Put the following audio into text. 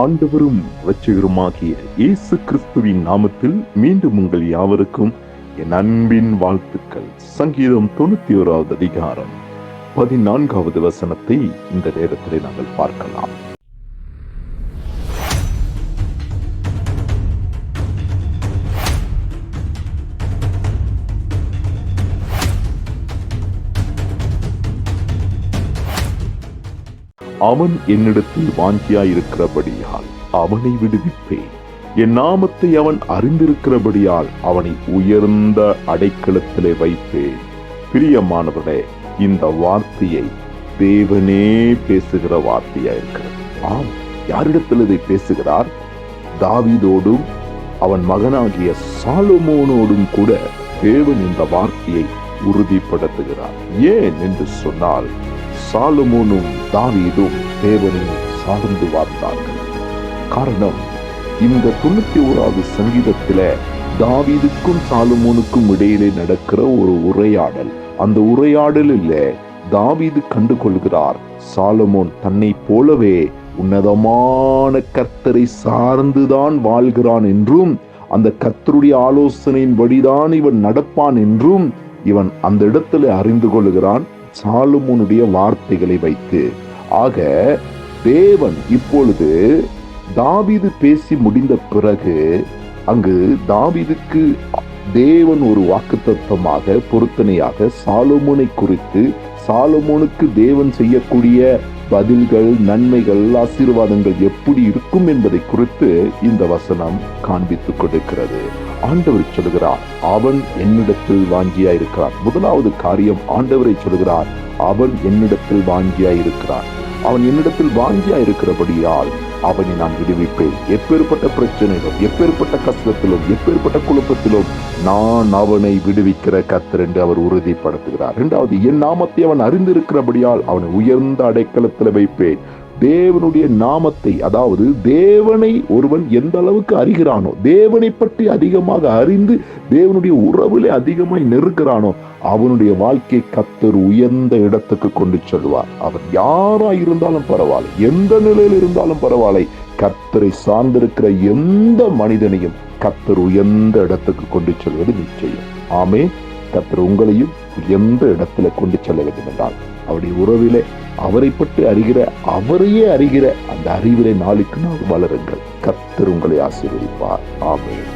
ஆண்டவரும் இரட்சகருமாகிய இயேசு கிறிஸ்துவின் நாமத்தில் மீண்டும் உங்கள் யாவருக்கும் என் அன்பின் வாழ்த்துக்கள். சங்கீதம் தொண்ணூத்தி ஓராவது அதிகாரம். பதினான்காவது வசனத்தை இந்த நேரத்தில் நாங்கள் பார்க்கலாம். அவன் என்னிடத்தில் வாஞ்சியாயிருக்கிறபடியால் அவனை விடுவிப்பேன். என் நாமத்தை அவன் அறிந்திருக்கிறபடியால் அவனை உயர்ந்த அடைக்கலத்திலே வைப்பேன். பிரியமானவனே இந்த வார்த்தையை தேவனே பேசுகிற வார்த்தையா இருக்கிறது ஆம் யாரிடத்தில் இதை பேசுகிறார்? தாவிதோடும் அவன் மகனாகிய சாலுமோனோடும் கூட தேவன் இந்த வார்த்தையை உறுதிப்படுத்துகிறார். ஏன் என்று சொன்னால் சாலமோனும் தாவீதும் தேவனை சார்ந்து வாழ்ந்தார்கள். காரணம் இந்த தொண்ணூத்தி ஓராவது சங்கீதத்தில் தாவீதுக்கும் சாலுமோனுக்கும் இடையிலே நடக்கிற ஒரு உரையாடல். அந்த உரையாடலில் தாவீது கண்டு கொள்கிறார் சாலமோன் தன்னை போலவே உன்னதமான கர்த்தரை சார்ந்துதான் வாழ்கிறான் என்றும் அந்த கர்த்தருடைய ஆலோசனையின் வழிதான் இவன் நடப்பான் என்றும் இவன் அந்த இடத்துல அறிந்து கொள்கிறான். சாலுமோனுடைய வார்த்தைகளை வைத்து ஆக தேவன் இப்பொழுது தாவிது பேசி முடிந்த பிறகு அங்கு தாவிதுக்கு தேவன் ஒரு வாக்குத்தத்தமாக பொருத்தனையாக சாலமோனை குறித்து சாலமோனுக்கு தேவன் செய்யக்கூடிய பதில்கள் நன்மைகள் ஆசீர்வாதங்கள் எப்படி இருக்கும் என்பதை குறித்து இந்த வசனம் காண்பித்துக் கொடுக்கிறது. ஆண்டவர் சொல்கிறார் அவன் என்னிடத்தில் வாஞ்சியா இருக்கிறான் முதலாவது காரியம் ஆண்டவரை சொல்கிறார் அவன் என்னிடத்தில் வாஞ்சியா இருக்கிறான் அவன் என்னிடத்தில் வாஞ்சியா இருக்கிறபடியால் அவனை நான் விடுவிப்பேன். எப்பேற்பட்ட பிரச்சனையிலும் எப்பேற்பட்ட கஷ்டத்திலும் எப்பேற்பட்ட குழப்பத்திலும் நான் அவனை விடுவிக்கிற கத்தர் என்று அவர் உறுதிப்படுத்துகிறார். இரண்டாவது என் நாமத்தை அவன் அறிந்திருக்கிறபடியால் அவனை உயர்ந்த அடைக்கலத்தில் வைப்பேன். தேவனுடைய நாமத்தை அதாவது தேவனை ஒருவன் எந்த அளவுக்கு அறிகிறானோ தேவனை பற்றி அதிகமாக அறிந்து தேவனுடைய உறவிலே அதிகமாய் நெருக்கிறானோ அவனுடைய வாழ்க்கை கத்தர் உயர்ந்த இடத்துக்கு கொண்டு செல்வார். அவன் யாரா இருந்தாலும் பரவாயில்லை எந்த நிலையில் இருந்தாலும் பரவாயில்லை கத்தரை சார்ந்திருக்கிற எந்த மனிதனையும் கத்தர் உயர்ந்த இடத்துக்கு கொண்டு செல்வது நிச்சயம். ஆமே கத்தர் உங்களையும் எந்த இடத்துல கொண்டு செல்ல வேண்டும் என்றால் அவருடைய உறவிலே அவரை பற்றி அறிகிற அவரையே அறிகிற அந்த அறிவிலை நாளுக்கு நாள் வளருங்கள். கத்தர் உங்களை ஆசீர்வதிப்பார். ஆமேன்.